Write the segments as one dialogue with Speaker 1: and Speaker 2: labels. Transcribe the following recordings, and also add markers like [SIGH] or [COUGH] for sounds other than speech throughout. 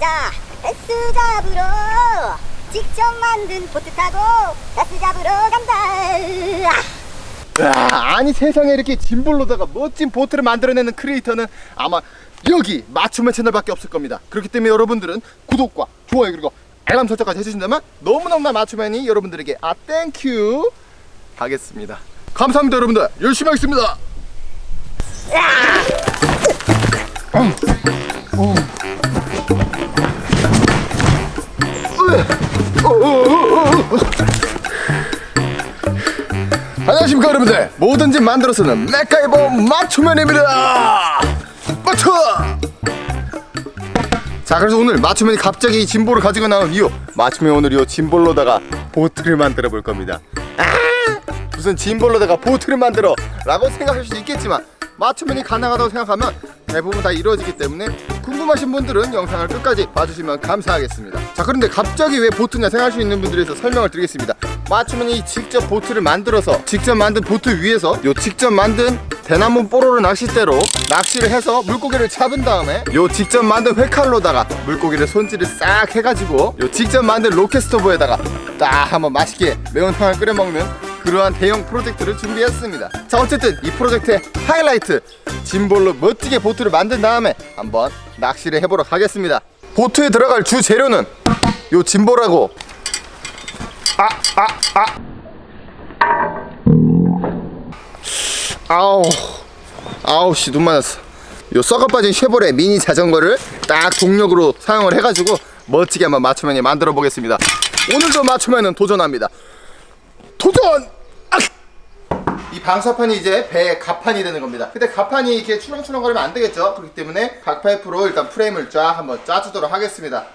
Speaker 1: 가자. 베스 잡으러 직접 만든 보트 타고 베스 잡으러 간다.
Speaker 2: 아, 아니 세상에 이렇게 짐볼로다가 멋진 보트를 만들어내는 크리에이터는 아마 여기 맞춤의 채널밖에 없을 겁니다. 그렇기 때문에 여러분들은 구독과 좋아요 그리고 알람 설정까지 해주신다면 너무너무나 맞춤맨이 여러분들에게 아 땡큐 하겠습니다. 감사합니다 여러분들. 열심히 하겠습니다. 안녕하십니까 여러분들. 뭐든지 만들어서는 맥가이버 맞춤맨입니다. 맞춰! 자 그래서 오늘 맞춤맨이 갑자기 이 짐볼을 가지고 나온 이유 맞춤맨 오늘 이 짐볼로다가 보트를 만들어 볼 겁니다. 아 무슨 짐볼로다가 보트를 만들어 라고 생각할 수 있겠지만 맞춤맨이 가능하다고 생각하면 대부분 다 이루어지기 때문에 궁금하신 분들은 영상을 끝까지 봐주시면 감사하겠습니다. 자 그런데 갑자기 왜 보트냐 생각할 수 있는 분들에 대해서 설명을 드리겠습니다. 맞춤맨이 직접 보트를 만들어서 직접 만든 보트 위에서 요 직접 만든 대나무 뽀로로 낚싯대로 낚시를 해서 물고기를 잡은 다음에 요 직접 만든 회칼로다가 물고기를 손질을 싹 해가지고 요 직접 만든 로켓 스토브에다가 딱 한번 맛있게 매운탕을 끓여 먹는 그러한 대형 프로젝트를 준비했습니다. 자 어쨌든 이 프로젝트의 하이라이트 짐볼로 멋지게 보트를 만든 다음에 한번 낚시를 해보러 가겠습니다. 보트에 들어갈 주 재료는 요 짐볼하고 아 아, 아. 아우 아우 씨 눈 맞았어 요 썩어 빠진 쉐보레 미니 자전거를 딱 동력으로 사용을 해가지고 멋지게 한번 맞춤맨이 만들어 보겠습니다 오늘도 맞춤맨은 도전합니다 도전! 아! 이 방사판이 이제 배의 가판이 되는 겁니다 근데 가판이 이렇게 출렁출렁거리면 안 되겠죠 그렇기 때문에 각파이프로 일단 프레임을 쫙 한번 짜주도록 하겠습니다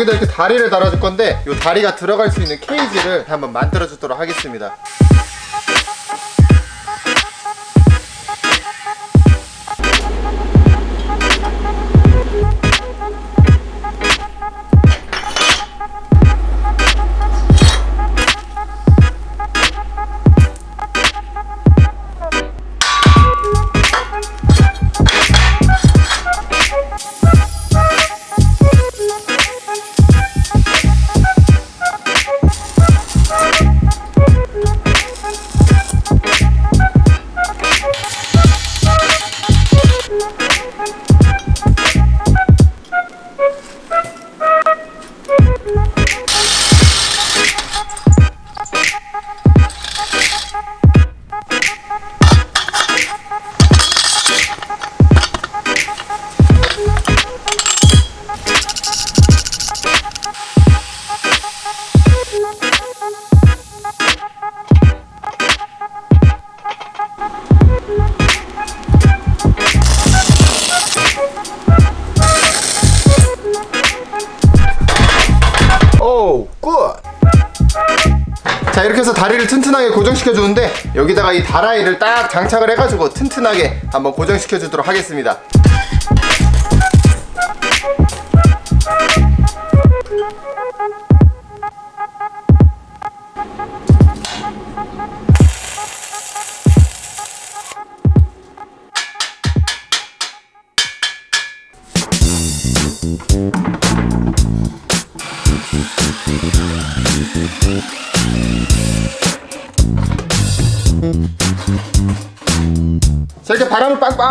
Speaker 2: 여기다 이렇게 다리를 달아줄 건데, 이 다리가 들어갈 수 있는 케이지를 한번 만들어 주도록 하겠습니다. 튼튼하게 고정시켜 주는데, 여기다가 이 다라이를 딱 장착을 해가지고 튼튼하게 한번 고정시켜 주도록 하겠습니다.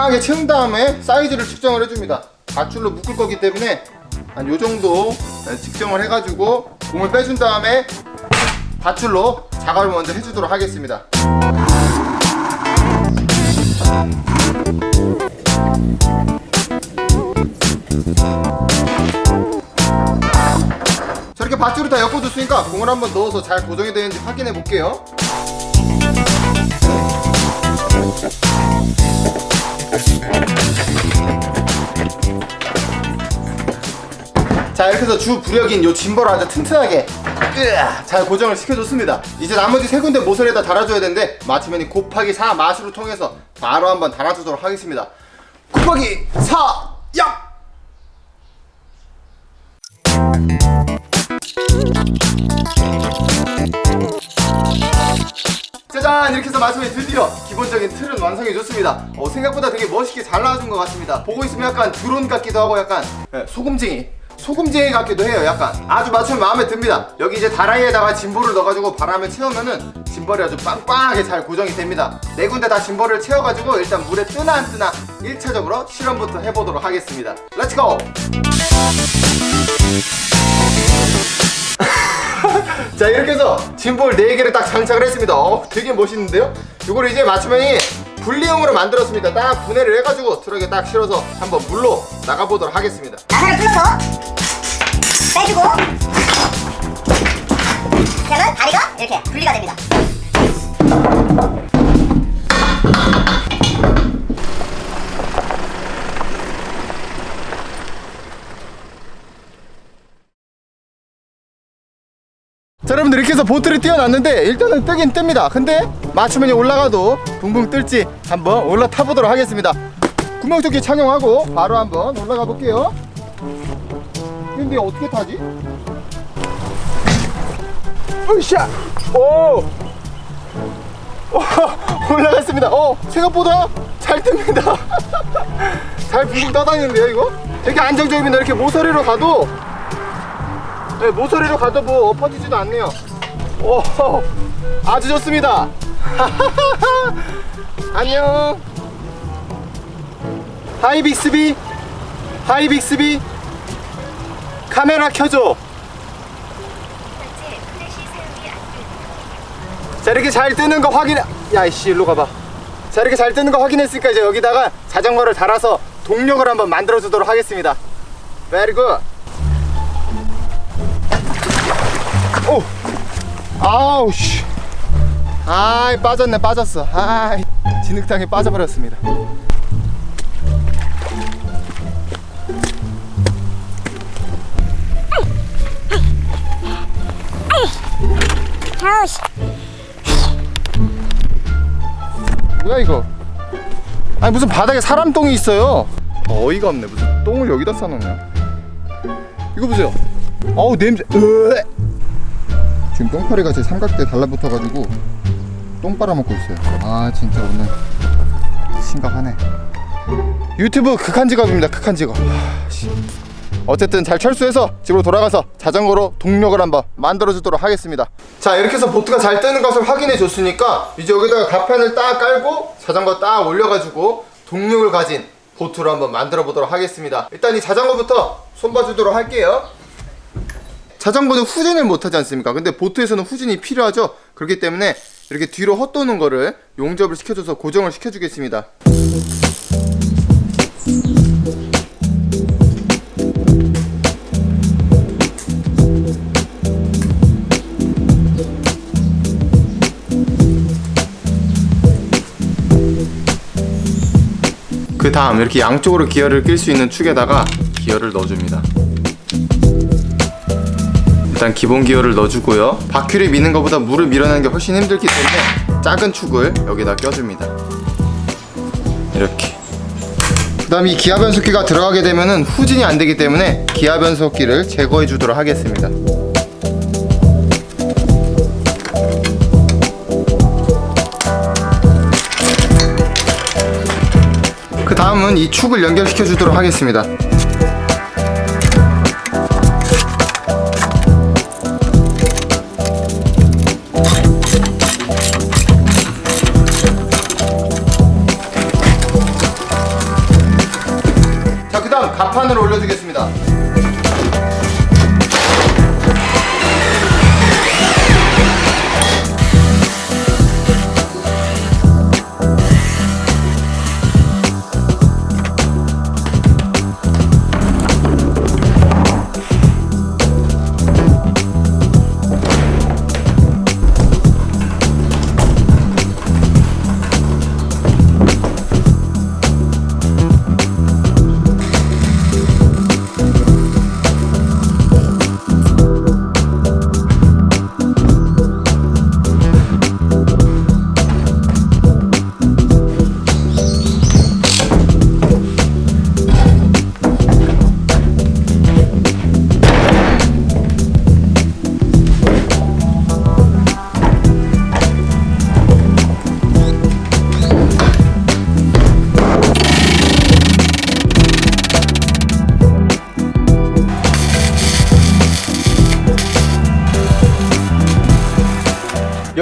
Speaker 2: 빵빵하게 채운 다음에 사이즈를 측정을 해줍니다. 밧줄로 묶을 거기 때문에 한 요 정도 측정을 해가지고 공을 빼준 다음에 밧줄로 작업을 먼저 해주도록 하겠습니다. 자 이렇게 밧줄을 다 엮어줬으니까 공을 한번 넣어서 잘 고정이 되는지 확인해 볼게요 자 이렇게 해서 주 부력인 요 짐벌을 아주 튼튼하게 으아, 잘 고정을 시켜줬습니다. 이제 나머지 세 군데 모서리에다 달아줘야 되는데 마침맨이 곱하기 4 마술을 통해서 바로 한번 달아주도록 하겠습니다. 곱하기 4 0 짜잔 이렇게 해서 마지막에 드디어 기본적인 틀은 완성해 줬습니다. 어, 생각보다 되게 멋있게 잘 나와준 것 같습니다. 보고 있으면 약간 드론 같기도 하고 약간 예, 소금쟁이 소금쟁이 같기도 해요. 약간 아주 맞추면 마음에 듭니다. 여기 이제 다라이에다가 짐볼을 넣어가지고 바람을 채우면은 짐벌이 아주 빵빵하게 잘 고정이 됩니다. 네 군데 다 짐벌을 채워가지고 일단 물에 뜨나 안 뜨나 1차적으로 실험부터 해보도록 하겠습니다. 렛츠고 자 이렇게 해서 짐볼 4개를 딱 장착을 했습니다. 어 되게 멋있는데요? 이걸 이제 맞춤형이 분리형으로 만들었습니다. 딱 분해를 해가지고 트럭에 딱 실어서 한번 물로 나가보도록 하겠습니다.
Speaker 1: 나사를 풀어서. 빼주고. 그러면 다리가 이렇게 분리가 됩니다
Speaker 2: 자 여러분들 이렇게 해서 보트를 띄워놨는데 일단은 뜨긴 뜹니다. 근데 맞춤형이 올라가도 붕붕 뜰지 한번 올라타 보도록 하겠습니다. 구명조끼 착용하고 바로 한번 올라가 볼게요. 근데 어떻게 타지? 으쌰! 오! 오 [LAUGHS] 올라갔습니다. 어 생각보다 잘 뜹니다. [LAUGHS] 잘 붕붕 떠다니는데요 이거? 되게 안정적입니다. 이렇게 모서리로 가도 네, 모서리로 가도 뭐 엎어지지도 않네요. 오, 아주 좋습니다. [LAUGHS] 안녕. 하이 빅스비, 하이 빅스비, 카메라 켜줘. 자 이렇게 잘 뜨는 거 확인. 야 이씨 일로 가봐. 자 이렇게 잘 뜨는 거 확인했으니까 이제 여기다가 자전거를 달아서 동력을 한번 만들어 주도록 하겠습니다. Very good. 오! 아우 씨. 아이 빠졌네 빠졌어. 아이 진흙탕에 빠져버렸습니다.
Speaker 1: 아우 씨
Speaker 2: 뭐야 이거? 아니 무슨 바닥에 사람 똥이 있어요. 어이가 없네 무슨 똥을 여기다 싸놓냐? 이거 보세요. 어우 냄새. 으에. 지금 똥파리가 제 삼각대 달라붙어가지고 똥 빨아먹고 있어요. 아 진짜 오늘 심각하네. 유튜브 극한 직업입니다. 극한 직업. 어쨌든 잘 철수해서 집으로 돌아가서 자전거로 동력을 한번 만들어 주도록 하겠습니다. 자 이렇게 해서 보트가 잘 뜨는 것을 확인해 줬으니까 이제 여기다가 가판을 딱 깔고 자전거 딱 올려가지고 동력을 가진 보트로 한번 만들어 보도록 하겠습니다. 일단 이 자전거부터 손 봐주도록 할게요. 자전거는 후진을 못하지 않습니까? 근데 보트에서는 후진이 필요하죠. 그렇기 때문에 이렇게 뒤로 헛도는 거를 용접을 시켜줘서 고정을 시켜주겠습니다. 그 다음 이렇게 양쪽으로 기어를 낄 수 있는 축에다가 기어를 넣어줍니다. 일단 기본 기어를 넣어주고요. 바퀴를 미는 것보다 물을 밀어내는 게 훨씬 힘들기 때문에 작은 축을 여기다 껴줍니다. 이렇게. 그 다음 이 기아 변속기가 들어가게 되면은 후진이 안 되기 때문에 기아 변속기를 제거해 주도록 하겠습니다. 그 다음은 이 축을 연결시켜 주도록 하겠습니다.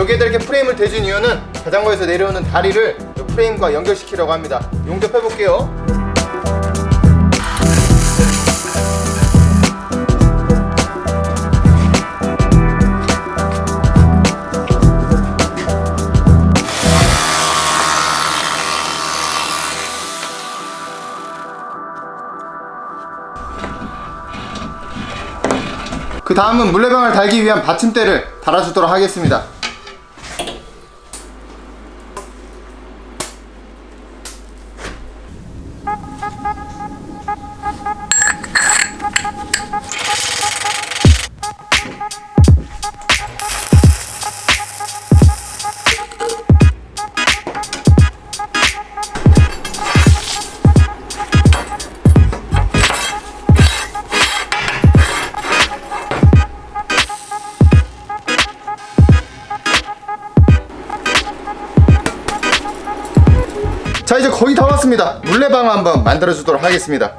Speaker 2: 여기에다 이렇게 프레임을 대준 이유는 자전거에서 내려오는 다리를 이 프레임과 연결시키려고 합니다. 용접해 볼게요. 그 다음은 물레방을 달기 위한 받침대를 달아주도록 하겠습니다. 자 이제 거의 다 왔습니다. 물레방을 한번 만들어 주도록 하겠습니다.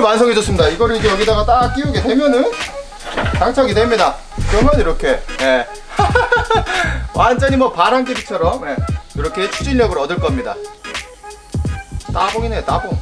Speaker 2: 노를 완성해줬습니다. 이거를 이제 여기다가 딱 끼우게 되면은 장착이 됩니다. 그러면 이렇게 예. [LAUGHS] 완전히 뭐 바람개비처럼 예. 이렇게 추진력을 얻을 겁니다. 따봉이네 따봉.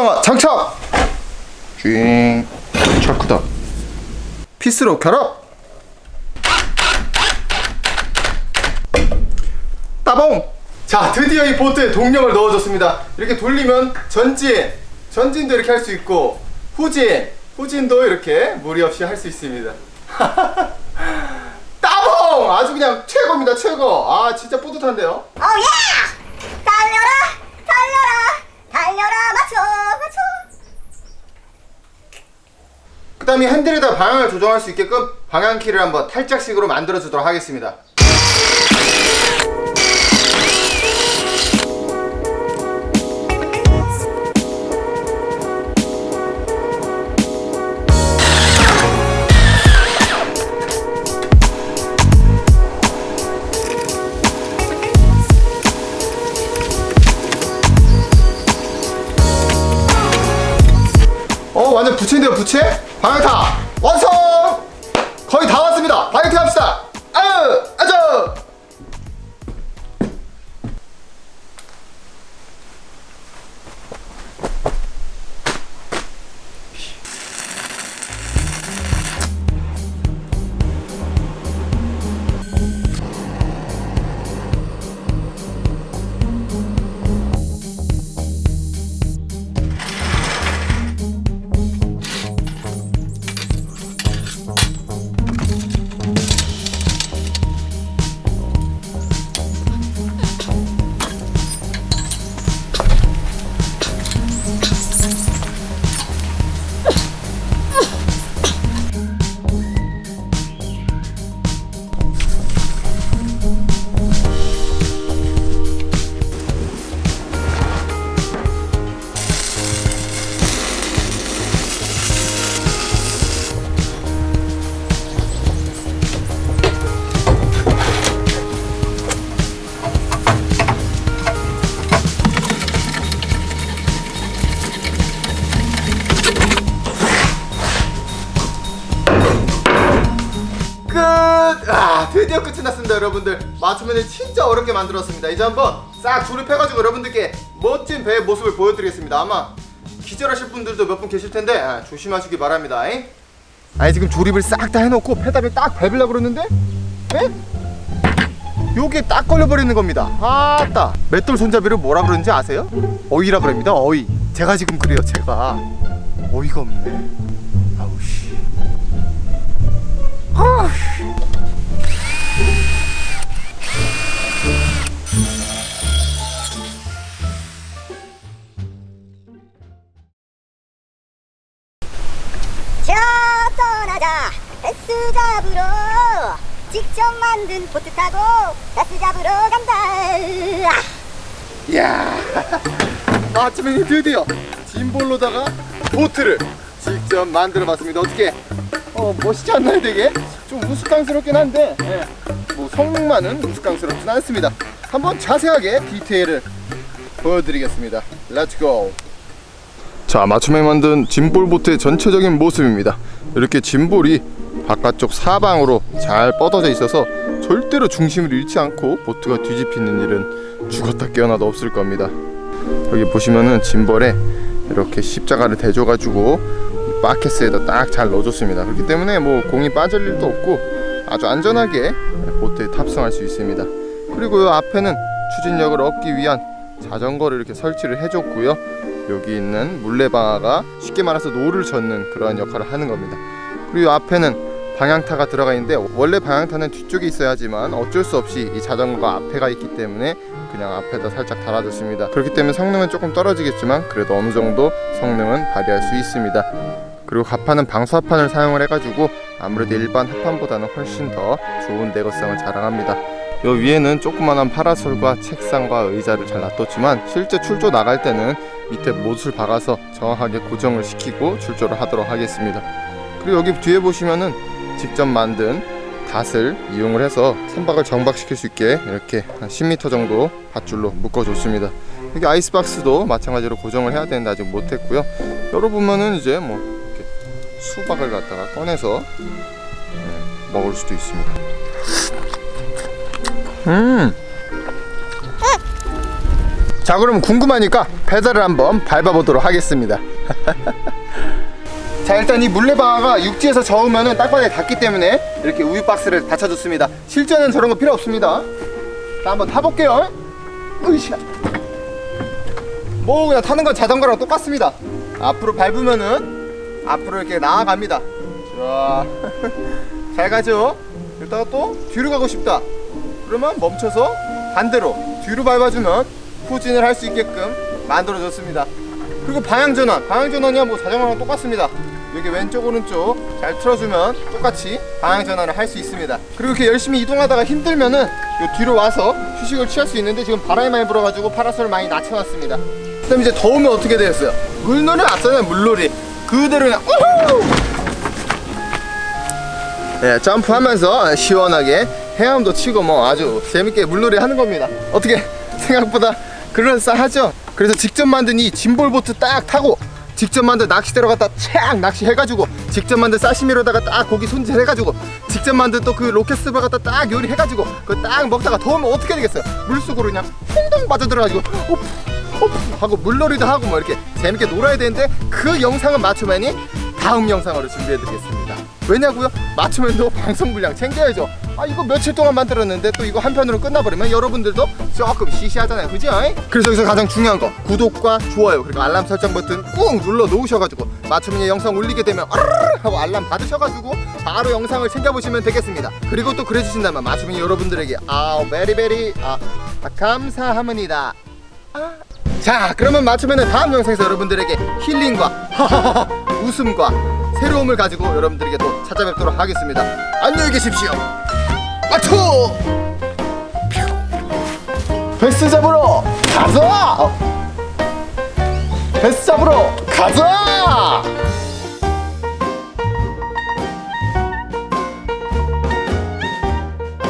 Speaker 2: 물레방아 장착! 쥐잉. 잘 크다. 피스로 결합! 따봉! 자 드디어 이 보트에 동력을 넣어줬습니다. 이렇게 돌리면 전진! 전진도 이렇게 할 수 있고 후진! 후진도 이렇게 무리 없이 할 수 있습니다. [LAUGHS] 따봉! 아주 그냥 최고입니다 최고! 아 진짜 뿌듯한데요?
Speaker 1: 오 예! 달려라 달려라 달려라 맞춰 맞춰
Speaker 2: 그 다음에 핸들에다 방향을 조정할 수 있게끔 방향키를 한번 탈착식으로 만들어 주도록 하겠습니다 여러분들 맞춤면을 진짜 어렵게 만들었습니다. 이제 한번 싹 조립해가지고 여러분들께 멋진 배의 모습을 보여드리겠습니다. 아마 기절하실 분들도 몇 분 계실 텐데 아, 조심하시기 바랍니다. 잉? 아니 지금 조립을 싹 다 해놓고 페달을 딱 밟으려고 그러는데? 에? 요게 딱 걸려버리는 겁니다. 아따. 맷돌 손잡이를 뭐라 그러는지 아세요? 어이라 그럽니다. 어이. 제가 지금 그래요 제가. 어이가 없네. 아우씨.
Speaker 1: 자
Speaker 2: 마침에 드디어 짐볼로다가 보트를 직접 만들어 봤습니다. 어떻게? 어 멋있지 않나요 되게? 좀 우스꽝스럽긴 한데 예, 뭐 성능만은 우스꽝스럽진 않습니다. 한번 자세하게 디테일을 보여드리겠습니다. 렛츠고 자 맞춤에 만든 짐볼 보트의 전체적인 모습입니다. 이렇게 짐볼이 바깥쪽 사방으로 잘 뻗어져 있어서 절대로 중심을 잃지 않고 보트가 뒤집히는 일은 죽었다 깨어나도 없을 겁니다 여기 보시면은 짐벌에 이렇게 십자가를 대줘가지고 이 바켓스에다 딱 잘 넣어줬습니다. 그렇기 때문에 뭐 공이 빠질 일도 없고 아주 안전하게 보트에 탑승할 수 있습니다. 그리고 이 앞에는 추진력을 얻기 위한 자전거를 이렇게 설치를 해줬고요. 여기 있는 물레방아가 쉽게 말해서 노를 젓는 그러한 역할을 하는 겁니다. 그리고 이 앞에는 방향타가 들어가 있는데 원래 방향타는 뒤쪽에 있어야 하지만 어쩔 수 없이 이 자전거가 앞에 가 있기 때문에 그냥 앞에다 살짝 달아줬습니다. 그렇기 때문에 성능은 조금 떨어지겠지만 그래도 어느 정도 성능은 발휘할 수 있습니다. 그리고 가판은 방수 합판을 사용을 해가지고 아무래도 일반 합판보다는 훨씬 더 좋은 내구성을 자랑합니다. 요 위에는 조그만한 파라솔과 책상과 의자를 잘 놔뒀지만 실제 출조 나갈 때는 밑에 못을 박아서 정확하게 고정을 시키고 출조를 하도록 하겠습니다. 그리고 여기 뒤에 보시면은 직접 만든 닷을 이용을 해서 선박을 정박시킬 수 있게 이렇게 한 10m 정도 밧줄로 묶어줬습니다. 여기 아이스박스도 마찬가지로 고정을 해야 되는데 아직 못했고요. 열어보면은 이제 뭐 이렇게 수박을 갖다가 꺼내서 네, 먹을 수도 있습니다. 음. 자 그럼 궁금하니까 페달을 한번 밟아보도록 하겠습니다. [LAUGHS] 자 일단 이 물레방아가 육지에서 저으면은 땅바닥에 닿기 때문에 이렇게 우유 박스를 받쳐줬습니다. 실전엔 저런 거 필요 없습니다. 자 한번 타볼게요. 으쌰 뭐 그냥 타는 건 자전거랑 똑같습니다. 앞으로 밟으면은 앞으로 이렇게 나아갑니다. 자잘 [LAUGHS] 가죠? 이러다가 또 뒤로 가고 싶다. 그러면 멈춰서 반대로 뒤로 밟아주면 후진을 할 수 있게끔 만들어졌습니다. 그리고 방향 전환. 방향 전환이야 뭐 자전거랑 똑같습니다 여기 왼쪽 오른쪽 잘 틀어주면 똑같이 방향 전환을 할 수 있습니다. 그리고 이렇게 열심히 이동하다가 힘들면은 요 뒤로 와서 휴식을 취할 수 있는데 지금 바람이 많이 불어가지고 파라솔을 많이 낮춰놨습니다. 그다음 이제 더우면 어떻게 되었어요? 물놀이 왔잖아요 물놀이. 그대로 그냥 우후! 네, 점프하면서 시원하게 헤엄도 치고 뭐 아주 재밌게 물놀이 하는 겁니다. 어떻게 생각보다 그럴싸하죠? 그래서 직접 만든 이 짐볼보트 딱 타고 직접 만든 낚시대로 갖다 착 낚시해가지고 직접 만든 사시미로다가 딱 고기 손질해가지고 직접 만든 또 그 로켓스바 갖다 딱 요리해가지고 그거 딱 먹다가 더우면 어떻게 되겠어요? 물속으로 그냥 퐁동 빠져들어가지고 하고 물놀이도 하고 뭐 이렇게 재밌게 놀아야 되는데 그 영상은 맞춤맨이 다음 영상으로 준비해드리겠습니다. 왜냐고요? 맞춤맨도 [LAUGHS] 방송 분량 챙겨야죠 아 이거 며칠 동안 만들었는데 또 이거 한 편으로 끝나버리면 여러분들도 조금 시시하잖아요. 그죠? 그래서 여기서 가장 중요한 거 구독과 좋아요 그리고 알람 설정 버튼 꾹 눌러 놓으셔가지고 맞춤맨의 영상 올리게 되면 하고 알람 받으셔가지고 바로 영상을 챙겨보시면 되겠습니다. 그리고 또 그래주신다면 맞춤맨이 여러분들에게 아우 베리베리. 아, 아 감사합니다. 자 그러면 맞추면은 다음 영상에서 여러분들에게 힐링과 [LAUGHS] 웃음과 새로움을 가지고 여러분들에게 또 찾아뵙도록 하겠습니다. 안녕히 계십시오. 아 투 베스 잡으러 가자. 베스 잡으러 가자